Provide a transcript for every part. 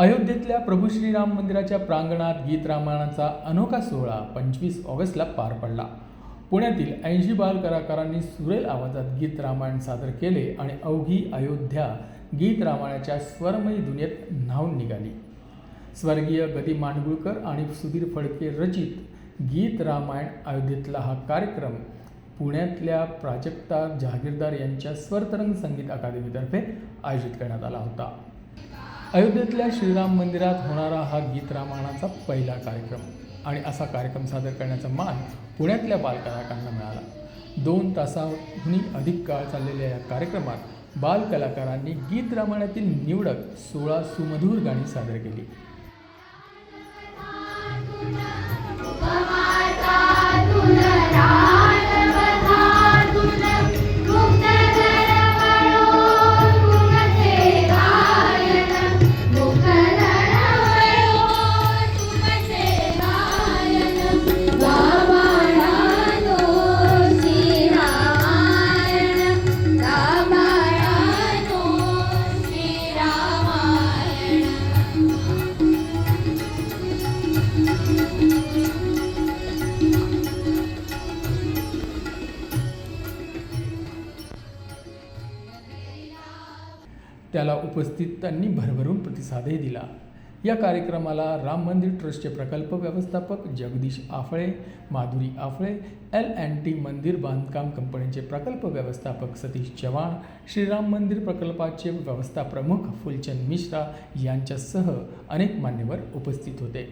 अयोध्येतल्या प्रभू श्रीराम मंदिराच्या प्रांगणात गीत रामायणाचा अनोखा सोहळा पंचवीस ऑगस्टला पार पडला. पुण्यातील ऐंशी बाल कलाकारांनी सुरेल आवाजात गीत रामायण सादर केले आणि अवघी अयोध्या गीत रामायणाच्या स्वरमयी दुनियेत न्हावून निघाली. स्वर्गीय गती मांडगुळकर आणि सुधीर फडके रचित गीत रामायण अयोध्येतला हा कार्यक्रम पुण्यातल्या प्राजक्ता जहागीरदार यांच्या स्वरतरंग संगीत अकादमीतर्फे आयोजित करण्यात आला होता. अयोध्येतल्या श्रीराम मंदिरात होणारा हा गीत रामायणाचा पहिला कार्यक्रम. आणि असा कार्यक्रम सादर करण्याचा मान पुण्यातल्या बालकलाकारांना मिळाला. दोन तासाहूनही अधिक काळ चाललेल्या या कार्यक्रमात बालकलाकारांनी गीत रामायणातील निवडक सोळा सुमधूर गाणी सादर केली. त्याला उपस्थितांनी भरभरून प्रतिसादही दिला. या कार्यक्रमाला राम मंदिर ट्रस्टचे प्रकल्प व्यवस्थापक Jagdish Aphale Madhuri Aphale L and T मंदिर बांधकाम कंपनीचे प्रकल्प व्यवस्थापक सतीश चव्हाण श्रीराम मंदिर प्रकल्पाचे व्यवस्थाप्रमुख फुलचंद मिश्रा यांच्यासह अनेक मान्यवर उपस्थित होते.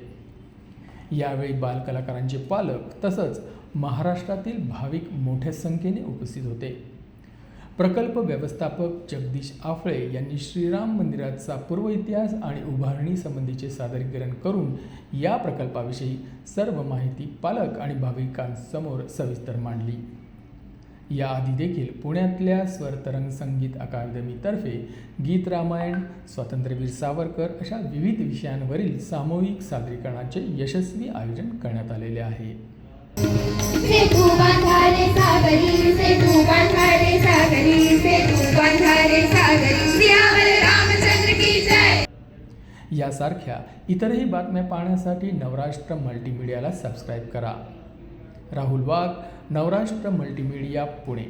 यावेळी बालकलाकारांचे पालक तसंच महाराष्ट्रातील भाविक मोठ्या संख्येने उपस्थित होते. प्रकल्प व्यवस्थापक जगदीश आफळे यांनी श्रीराम मंदिराचा पूर्व इतिहास आणि उभारणी संबंधीचे सादरीकरण करून या प्रकल्पाविषयी सर्व माहिती पालक आणि भाविकांसमोर सविस्तर मांडली. याआधी देखील पुण्यातल्या स्वरतरंग संगीत अकादमीतर्फे गीत रामायण स्वातंत्र्यवीर सावरकर अशा विविध विषयांवरील सामूहिक सादरीकरणाचे यशस्वी आयोजन करण्यात आलेले आहे. सागरी से तू सागरी से तू सागरी सियावर रामचंद्र की जय. यासारख्या इतरही बातम्या पाहण्यासाठी नवराष्ट्र मल्टीमीडियाला सबस्क्राईब करा. राहुल वाघ नवराष्ट्र मल्टीमीडिया पुणे.